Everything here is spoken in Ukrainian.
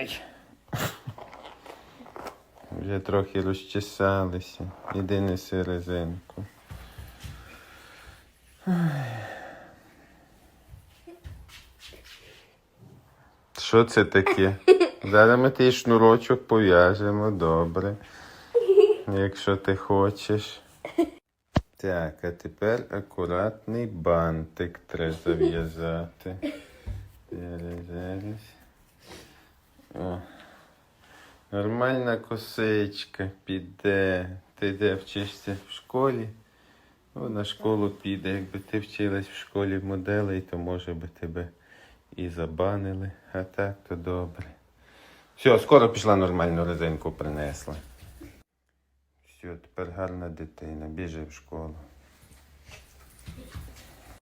Ай. Вже трохи розчесалися. Іди неси резинку. Що це таке? Зараз ми той шнурочок пов'яжемо, добре. Якщо ти хочеш. Так, а тепер акуратний бантик треба зав'язати. Зараз, зараз. О. Нормальна косичка піде. Ти де вчишся в школі? Ну, на школу піде. Якби ти вчилась в школі моделей, то може би тебе і забанили. А так то добре. Все, скоро пішла нормальну резинку принесла. Все, тепер гарна дитина. Біжи в школу.